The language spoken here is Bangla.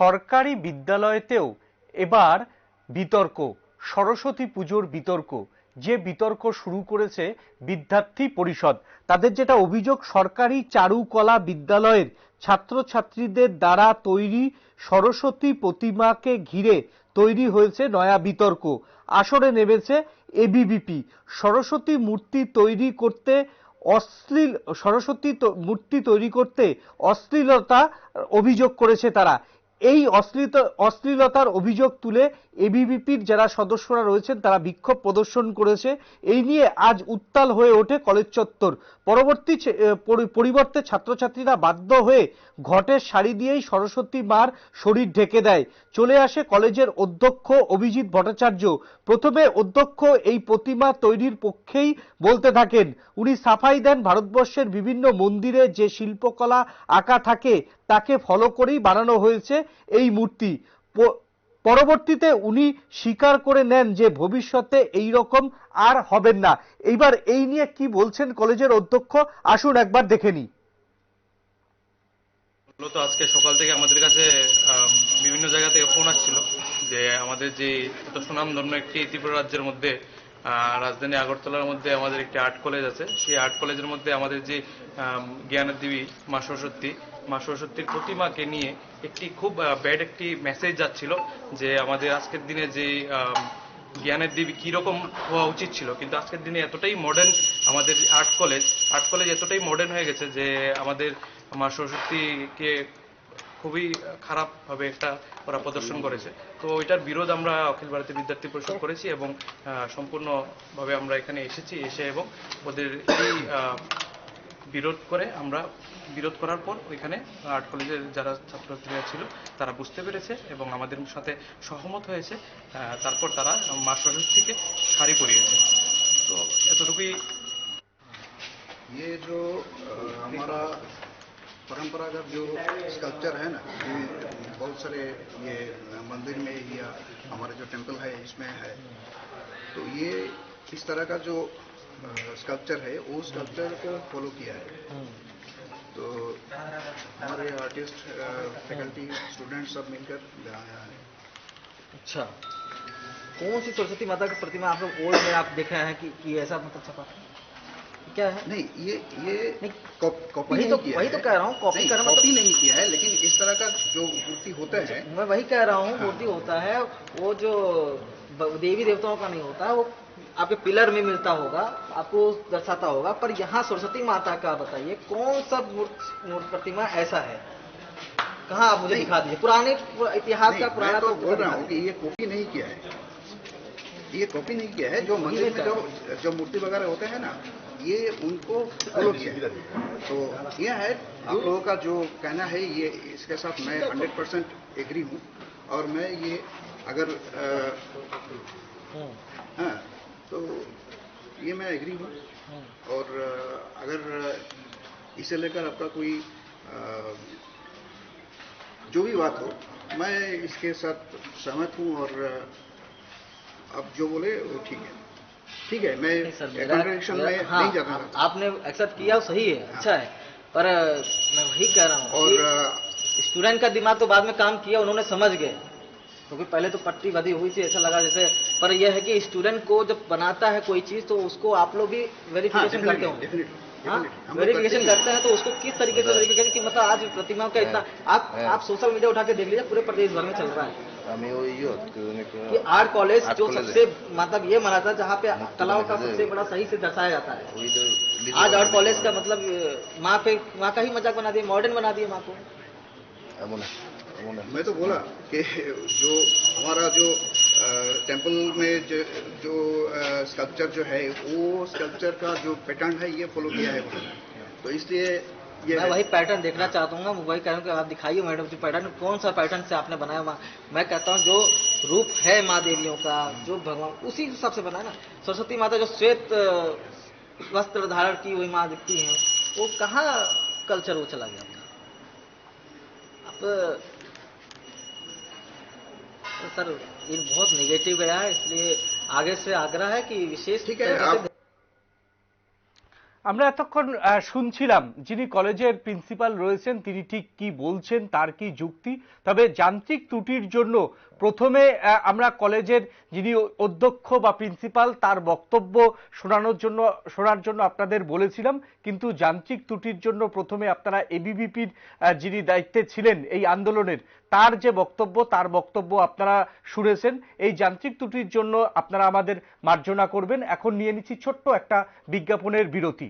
সরকারি বিদ্যালয়তেও এবার বিতর্ক, সরস্বতী পুজোর বিতর্ক, যে বিতর্ক শুরু করেছে বিদ্যার্থী পরিষদ। তাদের যেটা অভিযোগ, সরকারি চারুকলা বিদ্যালয়ের ছাত্রছাত্রীদের দ্বারা তৈরি সরস্বতী প্রতিমাকে ঘিরে তৈরি হয়েছে নয়া বিতর্ক। আসরে নেমেছে এবিবিপি সরস্বতী মূর্তি তৈরি করতে অশ্লীল, সরস্বতী মূর্তি তৈরি করতে অশ্লীলতা অভিযোগ করেছে তারা। এই অশ্লীলতা, অশ্লীলতার অভিযোগ তুলে এবিভিপির যারা সদস্যরা রয়েছেন, তারা বিক্ষোভ প্রদর্শন করেছে। এই নিয়ে আজ উত্তাল হয়ে ওঠে কলেজ চত্বর। পরবর্তী পরিবর্তে ছাত্রছাত্রীরা বাধ্য হয়ে ঘটের শাড়ি দিয়েই সরস্বতী মার শরীর ঢেকে দেয়। চলে আসে কলেজের অধ্যক্ষ অভিজিৎ ভট্টাচার্য। প্রথমে অধ্যক্ষ এই প্রতিমা তৈরির পক্ষেই বলতে থাকেন। উনি সাফাই দেন ভারতবর্ষের বিভিন্ন মন্দিরে যে শিল্পকলা আঁকা থাকে তাকে ফলো করেই বানানো হয়েছে এই মূর্তি। পরবর্তীতে উনি স্বীকার করে নেন যে ভবিষ্যতে এই রকম আর হবেন না। এইবার এই নিয়ে কি বলছেন কলেজের অধ্যক্ষ? আসুন একবার দেখে নিই। মূলত আজকে সকাল থেকে আমাদের কাছে বিভিন্ন জায়গা থেকে ফোন আসছিল যে আমাদের যে এত সুনামধন্য একটি ত্রিপুরা রাজ্যের মধ্যে রাজধানী আগরতলার মধ্যে আমাদের একটি আর্ট কলেজ আছে। সেই আর্ট কলেজের মধ্যে আমাদের যে জ্ঞানের দেবী মা সরস্বতী মা সরস্বতীর প্রতিমাকে নিয়ে একটি খুব ব্যাড একটি মেসেজ যাচ্ছিল যে আমাদের আজকের দিনে যে জ্ঞানের দেবী কীরকম হওয়া উচিত ছিল। কিন্তু আজকের দিনে এতটাই মডার্ন আমাদের আর্ট কলেজ আর্ট কলেজ এতটাই মডার্ন হয়ে গেছে যে আমাদের মা সরস্বতীকে খুবই খারাপভাবে একটা ওরা প্রদর্শন করেছে। তো ওইটার বিরোধ আমরা অখিল ভারতীয় বিদ্যার্থী পরিষদ করেছি এবং সম্পূর্ণভাবে আমরা এখানে এসেছি, এসে এবং ওদের এই বিরোধ করে আমরা বিরোধ করার পর ওইখানে আর্ট কলেজের যারা ছাত্রছাত্রীরা ছিল তারা বুঝতে পেরেছে এবং আমাদের সাথে সহমত হয়েছে আহ, তারপর তারা মা সরস্বতীকে শাড়ি পরিয়েছে তো এতটুকুই ये जो अ, हमारा परंपरागत जो स्कल्पचर है ना ये बहुत सारे ये मंदिर में या हमारे जो टेंपल है इसमें है तो ये इस तरह का जो स्कल्पचर है वो स्कल्पचर को फॉलो किया है। तो हमारे आर्टिस्ट फैकल्टी स्टूडेंट सब मिलकर बनाया है। अच्छा। कौन सी सरस्वती माता की प्रतिमा आप लोग ओल्ड में आप देखे हैं कि, कि ऐसा मतलब छपा? क्या है? नहीं ये ये कॉपी वही नहीं तो किया वही है। तो कह रहा हूँ कॉपी करना मतलब कॉपी नहीं किया है लेकिन इस तरह का जो मूर्ति होता है मैं वही कह रहा हूँ हाँ। मूर्ति होता है वो जो देवी देवताओं का नहीं होता है वो आपके पिलर में मिलता होगा आपको दर्शाता होगा पर यहाँ सरस्वती माता का बताइए कौन सा मूर्त मूर्त प्रतिमा ऐसा है? कहाँ आप मुझे दिखा दीजिए पुराने इतिहास का पुराना तो बोल रहा हूँ कि ये कॉपी नहीं किया है। ये कॉपी नहीं किया है जो मंदिर में जो जो मूर्ति वगैरह होते हैं ना ये उनको फॉलो किया है। तो ये है आप लोगों का जो कहना है ये इसके साथ मैं हंड्रेड परसेंट एग्री हूँ। और मैं ये अगर हाँ तो ये मैं एग्री हूँ। और अगर इसे लेकर आपका कोई जो भी बात हो मैं इसके साथ सहमत हूँ और आप जो बोले वो ठीक है। ठीक है मैं कॉन्ट्रडिक्शन में हाँ, नहीं जाता आप- आपने एक्सेप्ट किया वो सही है अच्छा है। पर मैं वही कह रहा हूँ और स्टूडेंट का दिमाग तो बाद में काम किया उन्होंने समझ गए। क्योंकि पहले तो पट्टी बधी हुई थी ऐसा लगा जैसे पर यह है कि स्टूडेंट को जब बनाता है कोई चीज़ तो उसको आप लोग भी वेरिफिकेशन करते होंगे वेरिफिकेशन हाँ? करते हैं तो उसको किस तरीके से वेरिफिकेशन की मतलब आज प्रतिमा का इतना आप आप सोशल मीडिया उठा के देख लीजिए पूरे प्रदेश भर में चल रहा है। कि आर्ट कॉलेज जो सबसे मतलब ये माना था जहाँ पे कलाओं का सबसे बड़ा सही से दर्शाया जाता है। आज आर्ट कॉलेज का मतलब माँ पे माँ का ही मज़ाक बना दिया मॉडर्न बना दिया माँ को। मैं तो बोला कि जो हमारा जो टेंपल में जो, जो स्कल्पचर जो है वो स्कल्पचर का जो पैटर्न है ये फॉलो किया है तो इसलिए ये मैं वही पैटर्न देखना चाहता हूँ मैं वही कह रहा हूँ कि आप दिखाइए मैडम जो पैटर्न कौन सा पैटर्न से आपने बनाया वहाँ मैं कहता हूँ जो रूप है माँ देवियों का जो भगवान उसी हिसाब से बनाया ना। सरस्वती माता जो श्वेत वस्त्र धारण की हुई माँ दिखती हैं वो कहाँ कल्चर वो चला गया अपना आप सर ये बहुत निगेटिव गया है इसलिए आगे से आग्रह है कि विशेष ठीक है, तरीके से आप- আমরা এতক্ষণ আহ, শুনছিলাম যিনি কলেজের প্রিন্সিপাল রয়েছেন তিনি ঠিক কি বলছেন তার কি যুক্তি তবে যান্ত্রিক ত্রুটির জন্য প্রথমে আহ, আমরা কলেজের যিনি অধ্যক্ষ বা প্রিন্সিপাল তার বক্তব্য শোনানোর জন্য শোনার জন্য আপনাদের বলেছিলাম কিন্তু যান্ত্রিক ত্রুটির জন্য প্রথমে আপনারা এবিভিপির যিনি দায়িত্বে ছিলেন এই আন্দোলনের তার যে বক্তব্য, তার বক্তব্য আপনারা শুনেছেন। এই যান্ত্রিক ত্রুটির জন্য আপনারা আমাদের মার্জনা করবেন। এখন নিয়ে নিচ্ছি ছোট্ট একটা বিজ্ঞাপনের বিরতি।